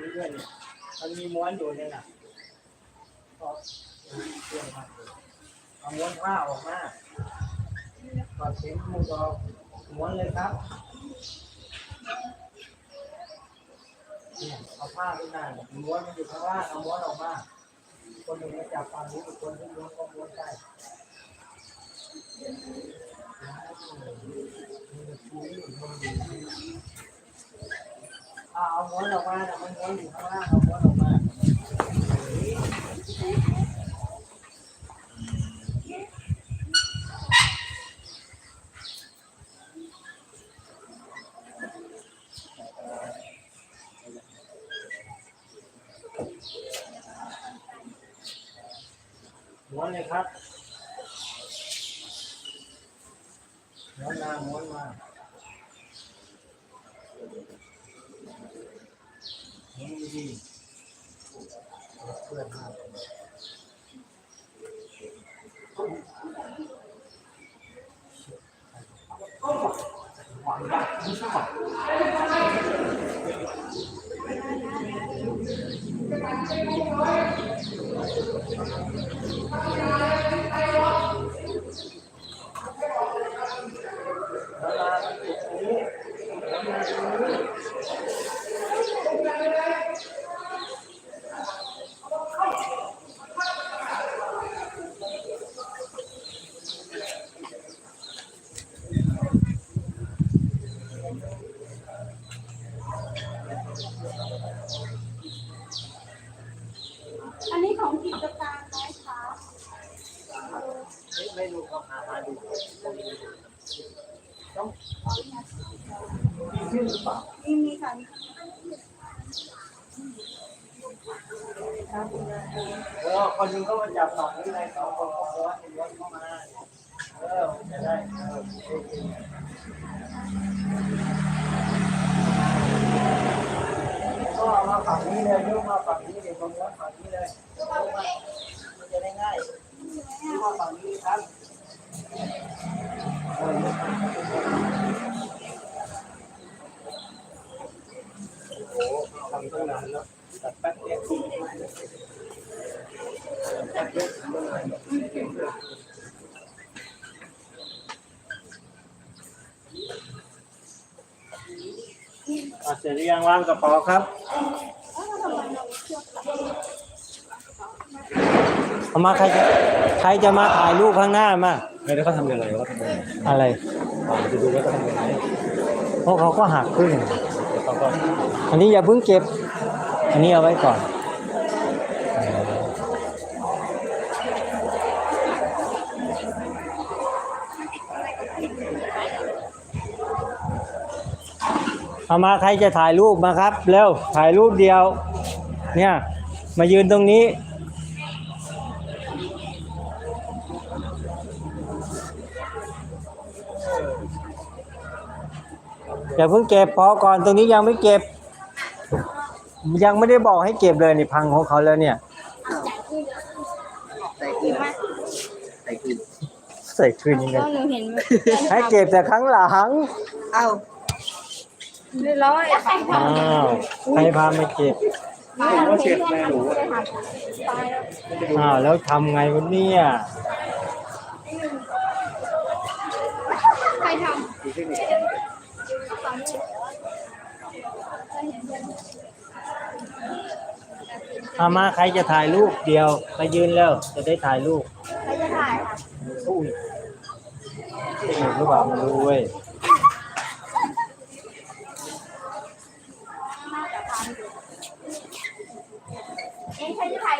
เนี่ยมันมีม้วนอยู่เนี่ยนะก็เรื่องมากเอาม้วนผ้าออกมาก่อนเข็มมือออกม้วนเลยครับเนี่ยเอาผ้าขึ้นมาม้วนมันอยู่ข้างล่างเอาม้วนออกมา คนหนึ่งมาจับฝั่งนี้อีกคนหนึงม้วนก็ม้วนได้มันคุ้มมันดี ม้วนออกมาม้วนเลยครับม้วนมาม้วนมา ม้วนดีๆเพื่อนมาแล้วมาติดตรงนี้แล้วมาตรงนี้ อันนี้ ของกิจการไหมคะไม่รู้ก็หามาดูต้องมีชื่อหรือเปล่ามีมีค่ะเออคนหนึงก็มาจับสองนี่เลยสองคนก็ม้วนม้วนเข้ามาเออมันจะได้เออโอเคก็เอามาฝั่ง นี้เลยยกมาฝั่งนี้เลยมาม้วนฝั่งนี้เลยยกมามันจะได้ง่ายยกมาฝั่งนี้ครับโอ้ทำตั้งนานแล้วตัดแป๊บเดียวแป๊บเดียวทำตั้งนาเสร็จหรือยังวางกระเป๋าครับ เอามาใครจะใครจะมาถ่ายรูปข้างหน้ามาไม่ได้เขาทำยังไงเขาทำยังไงอะไรอ่าจะดูว่าเขาทำยังไงเพราะเขาก็หักครึ่งแล้วเขาก็อันนี้อย่าเพิ่งเก็บ อันนี้เอาไว้ก่อนเอามาใครจะถ่ายรูปมาครับ เร็วถ่ายรูปเดียว เนี่ย มายืนตรงนี้ อย่าเพิ่งเก็บพอก่อนตรงนี้ยังไม่เก็บ ยังไม่ได้บอกให้เก็บเลยนี่พังของเขาแล้วเนี่ย ใส่คืนใส่คืนใส่คืนยังไงก็หนูเห็นให้เก็บแต่ครั้งหลังเอ้าเรียบร้อยอ้าวใครพามาเก็บก็เช็ดแม่หนูตายแล้วอ้าวแล้วทำไงวะเนี่ย ใครท เอามาใครจะถ่ายรูปเดียวมายืนแล้วจะได้ถ่ายรูปำใครจะถ่ายค่ะอุ้ยเห็นหรือเปล่าไมันรู้เว้ยใ